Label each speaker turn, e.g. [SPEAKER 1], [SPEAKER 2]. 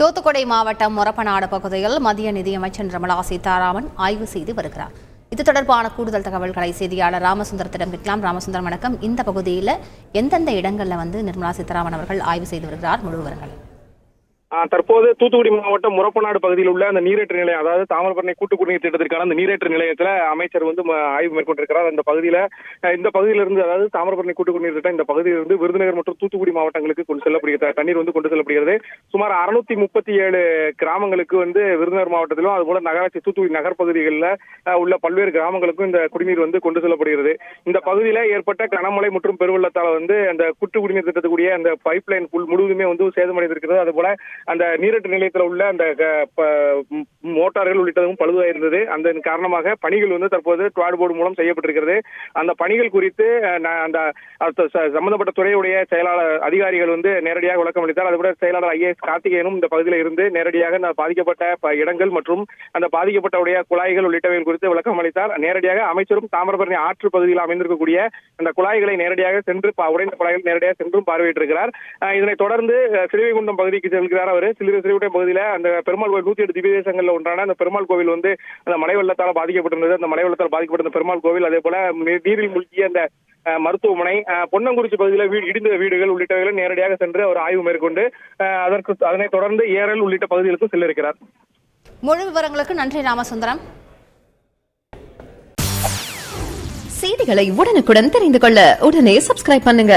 [SPEAKER 1] தூத்துக்குடி மாவட்டம் முரப்பநாடு பகுதியில் மத்திய நிதியமைச்சர் நிர்மலா சீதாராமன் ஆய்வு செய்து வருகிறார். இது தொடர்பான கூடுதல் தகவல்களை செய்தியாளர் ராமசுந்தரத்திடம் கேட்கலாம். ராமசுந்தரம் வணக்கம். இந்த பகுதியில் எந்தெந்த இடங்களில் வந்து நிர்மலா சீதாராமன் அவர்கள் ஆய்வு செய்து வருகிறார்? முழு விவரங்கள்.
[SPEAKER 2] தற்போது தூத்துக்குடி மாவட்டம் முரப்பநாடு பகுதியில் உள்ள அந்த நீரேற்று நிலையம் அதாவது தாமிரபரணி கூட்டு குடிநீர் திட்டத்திற்கான அந்த நீரேற்று நிலையத்தில் அமைச்சர் வந்து ஆய்வு மேற்கொண்டிருக்கிறார். அந்த பகுதியில் இந்த பகுதியிலிருந்து அதாவது தாமிரபரணி கூட்டு குடிநீர் திட்டம் இந்த பகுதியிலிருந்து விருதுநகர் மற்றும் தூத்துக்குடி மாவட்டங்களுக்கு கொண்டு செல்லப்படுகிறது தண்ணீர் வந்து கொண்டு செல்லப்படுகிறது. சுமார் அறுநூத்தி முப்பத்தி ஏழு கிராமங்களுக்கு வந்து விருதுநகர் மாவட்டத்திலும் அதுபோல நகராட்சி தூத்துக்குடி நகர் பகுதிகளில் உள்ள பல்வேறு கிராமங்களுக்கும் இந்த குடிநீர் வந்து கொண்டு செல்லப்படுகிறது. இந்த பகுதியில் ஏற்பட்ட கனமழை மற்றும் பெருவெள்ளத்தால் வந்து அந்த கூட்டு குடிநீர் திட்டத்துக்குரிய அந்த பைப் லைன் முழுவதுமே வந்து சேதமடைந்திருக்கிறது. அதுபோல அந்த நீரட்டு நிலையத்தில் உள்ள அந்த மோட்டார்கள் உள்ளிட்டதும் பழுதாயிருந்தது. அந்த காரணமாக பணிகள் வந்து தற்போது டுவாட் போர்டு மூலம் செய்யப்பட்டிருக்கிறது. அந்த பணிகள் குறித்து அந்த சம்பந்தப்பட்ட துறையுடைய செயலாளர் அதிகாரிகள் வந்து நேரடியாக விளக்கம் அளித்தார். அதுபோல செயலாளர் ஐஏஎஸ் கார்த்திகேயனும் இந்த பகுதியில் இருந்து நேரடியாக பாதிக்கப்பட்ட இடங்கள் மற்றும் அந்த பாதிக்கப்பட்டவுடைய குழாய்கள் உள்ளிட்டவை குறித்து விளக்கம் அளித்தார். நேரடியாக அமைச்சரும் தாமிரபரணி ஆற்று பகுதியில் அமைந்திருக்கக்கூடிய அந்த குழாய்களை நேரடியாக சென்று பா- உடைந்த குழாய்கள் நேரடியாக சென்றும் பார்வையிட்டிருக்கிறார். இதனைத் தொடர்ந்து சிறுவைகுண்டம் பகுதிக்கு செல்கிறார். அவர். சிறு சிறுவிட்டை பகுதியில் அந்த பெருமாள் கோவில் நூத்தி எட்டு திவ்ய ஒன்றான அந்த பெருமாள் கோவில் வந்து அந்த மழை வெள்ளத்தால் பாதிக்கப்பட்டிருந்தது. அந்த மழை வெள்ளத்தால் பாதிக்கப்பட்ட அந்த பெருமாள் கோவில் அதே போல நீரில் மூழ்கிய அந்த மருத்துவமனை பொன்னங்குறிச்சி பகுதியில் வீடு இடிந்த வீடுகள் உள்ளிட்டவைகளை நேரடியாக சென்று அவர் ஆய்வு மேற்கொண்டு அதற்கு அதனைத் தொடர்ந்து ஏரல் உள்ளிட்ட பகுதிகளுக்கும் செல்ல இருக்கிறார்
[SPEAKER 1] முழு விவரங்களுக்கு நன்றி ராமசுந்தரம்.
[SPEAKER 3] செய்திகளை உடனுக்குடன் தெரிந்து கொள்ள உடனே சப்ஸ்கிரைப் பண்ணுங்க.